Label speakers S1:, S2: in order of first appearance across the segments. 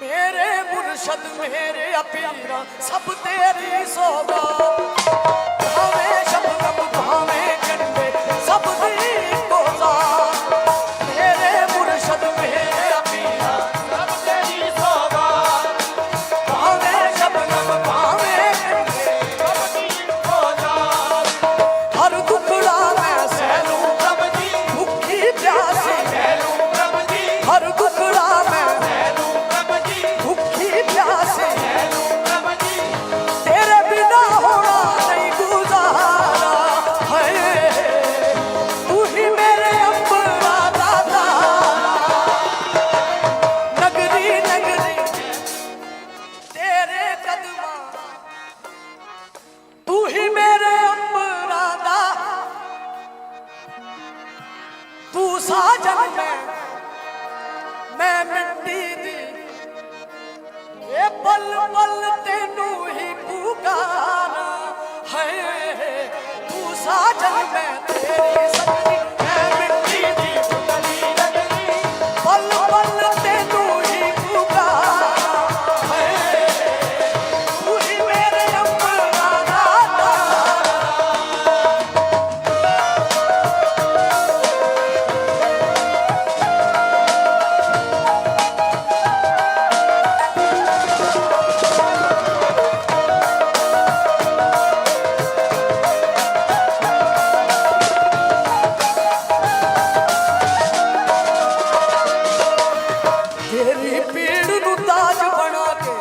S1: ਮੇਰੇ ਮੁਰਸ਼ਦ ਮੇਰੇ ਅਪਿਆਰਾ ਸਭ ਤੇਰੀ ਸੋਭਾ ਪਲ ਪਲ ਤੈਨੂੰ ਹੀ ਪੁਕਾਰਾਂ। ਹੈ ਤੂੰ ਸਾਜਨ ਮੈਂ ਤੇਰੀ ਸਜਣੀ। ਪੀੜ ਨੂੰ ਤਾਜ ਬਣਾ ਕੇ।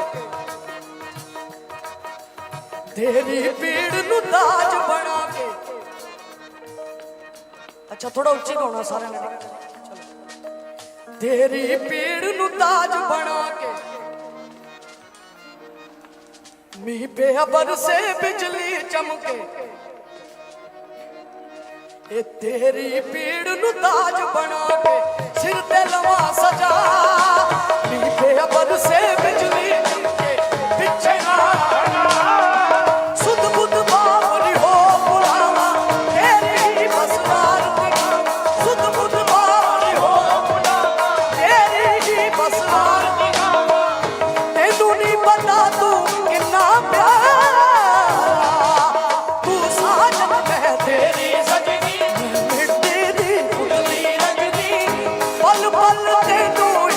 S1: ਤੇਰੀ ਪੀੜ ਨੂੰ ਤਾਜ ਬਣਾ ਕੇ। ਅੱਛਾ ਥੋੜਾ ਉੱਚੀ ਗਾਉਣਾ ਸਾਰਿਆਂ ਨੇ। ਤੇਰੀ ਪੀੜ ਨੂੰ ਤਾਜ ਬਣਾ ਕੇ। ਮੀਂਹ ਪਿਆ ਬਰਸੇ ਬਿਜਲੀ ਚਮਕੇ। ਇਹ ਤੇਰੀ ਪੀੜ ਨੂੰ ਤਾਜ ਬਣਾ ਕੇ। ਸਿਰ ਤੇ ਲਵਾ ਸਜਾ। তুই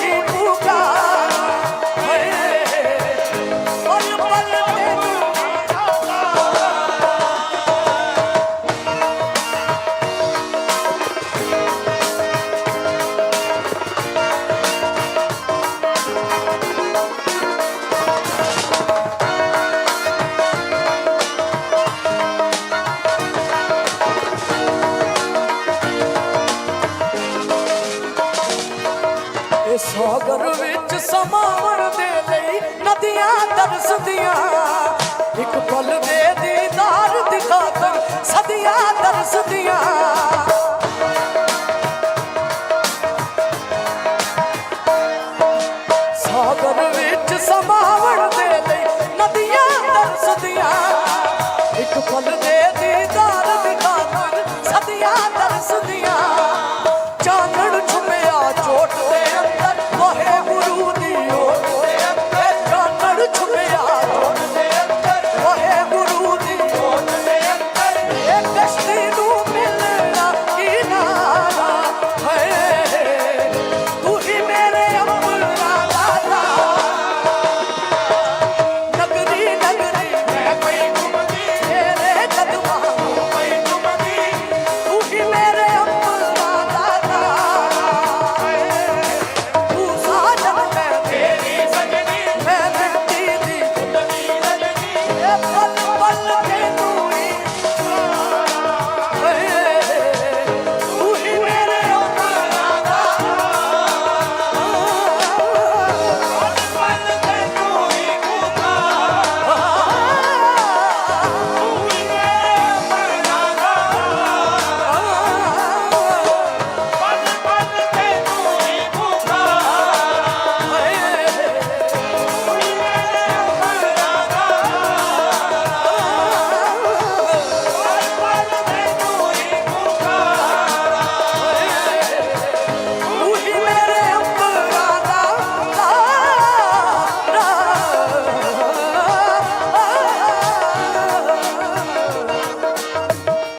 S1: ਸਾਗਰ ਵਿੱਚ ਸਮਾਵਣ ਦੇ ਲਈ ਨਦੀਆਂ ਤਰਸਦੀਆਂ